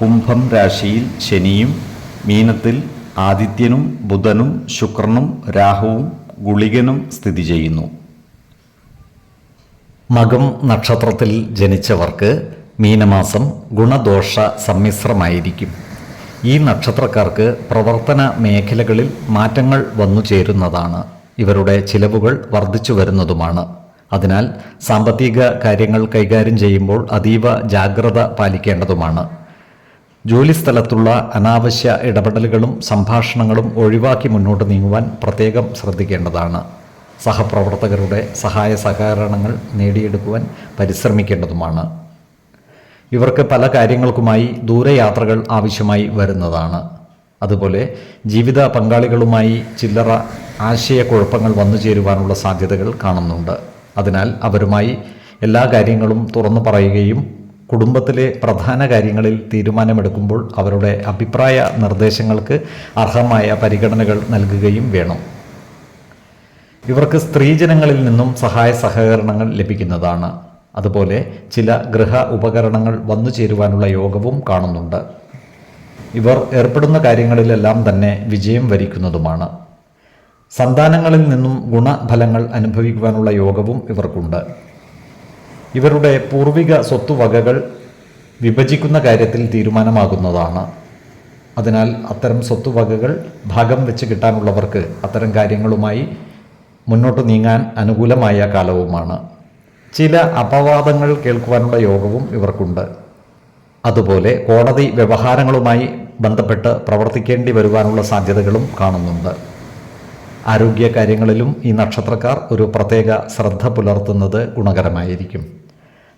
കുംഭം രാശിയിൽ ശനിയും മീനത്തിൽ ആദിത്യനും ബുധനും ശുക്രനും രാഹുവും ഗുളികനും സ്ഥിതി ചെയ്യുന്നു. മകം നക്ഷത്രത്തിൽ ജനിച്ചവർക്ക് മീനമാസം ഗുണദോഷ സമ്മിശ്രമായിരിക്കും. ഈ നക്ഷത്രക്കാർക്ക് പ്രവർത്തന മേഖലകളിൽ മാറ്റങ്ങൾ വന്നു ചേരുന്നതാണ്. ഇവരുടെ ചിലവുകൾ വർദ്ധിച്ചു വരുന്നതുമാണ്. അതിനാൽ സാമ്പത്തിക കാര്യങ്ങൾ കൈകാര്യം ചെയ്യുമ്പോൾ അതീവ ജാഗ്രത പാലിക്കേണ്ടതുമാണ്. ജോലിസ്ഥലത്തുള്ള അനാവശ്യ ഇടപെടലുകളും സംഭാഷണങ്ങളും ഒഴിവാക്കി മുന്നോട്ട് നീങ്ങുവാൻ പ്രത്യേകം ശ്രദ്ധിക്കേണ്ടതാണ്. സഹപ്രവർത്തകരുടെ സഹായ സഹകരണങ്ങൾ നേടിയെടുക്കുവാൻ പരിശ്രമിക്കേണ്ടതുമാണ്. ഇവർക്ക് പല കാര്യങ്ങൾക്കുമായി ദൂരയാത്രകൾ ആവശ്യമായി വരുന്നതാണ്. അതുപോലെ ജീവിത പങ്കാളികളുമായി ചില്ലറ ആശയക്കുഴപ്പങ്ങൾ വന്നു ചേരുവാനുള്ള സാധ്യതകൾ കാണുന്നുണ്ട്. അതിനാൽ അവരുമായി എല്ലാ കാര്യങ്ങളും തുറന്നു പറയുകയും കുടുംബത്തിലെ പ്രധാന കാര്യങ്ങളിൽ തീരുമാനമെടുക്കുമ്പോൾ അവരുടെ അഭിപ്രായ നിർദ്ദേശങ്ങൾക്ക് അർഹമായ പരിഗണനകൾ നൽകുകയും വേണം. ഇവർക്ക് സ്ത്രീജനങ്ങളിൽ നിന്നും സഹായ സഹകരണങ്ങൾ ലഭിക്കുന്നതാണ്. അതുപോലെ ചില ഗൃഹ ഉപകരണങ്ങൾ വന്നു ചേരുവാനുള്ള യോഗവും കാണുന്നുണ്ട്. ഇവർ ഏർപ്പെടുന്ന കാര്യങ്ങളിലെല്ലാം തന്നെ വിജയം വരിക്കുന്നതുമാണ്. സന്താനങ്ങളിൽ നിന്നും ഗുണഫലങ്ങൾ അനുഭവിക്കുവാനുള്ള യോഗവും ഇവർക്കുണ്ട്. ഇവരുടെ പൂർവിക സ്വത്തുവകകൾ വിഭജിക്കുന്ന കാര്യത്തിൽ തീരുമാനമാകുന്നതാണ്. അതിനാൽ അത്തരം സ്വത്തുവകകൾ ഭാഗം വെച്ച് കിട്ടാനുള്ളവർക്ക് അത്തരം കാര്യങ്ങളുമായി മുന്നോട്ട് നീങ്ങാൻ അനുകൂലമായ കാലവുമാണ്. ചില അപവാദങ്ങൾ കേൾക്കുവാനുള്ള യോഗവും ഇവർക്കുണ്ട്. അതുപോലെ കോടതി വ്യവഹാരങ്ങളുമായി ബന്ധപ്പെട്ട് പ്രവർത്തിക്കേണ്ടി വരുവാനുള്ള സാധ്യതകളും കാണുന്നുണ്ട്. ആരോഗ്യ കാര്യങ്ങളിലും ഈ നക്ഷത്രക്കാർ ഒരു പ്രത്യേക ശ്രദ്ധ പുലർത്തുന്നത് ഗുണകരമായിരിക്കും.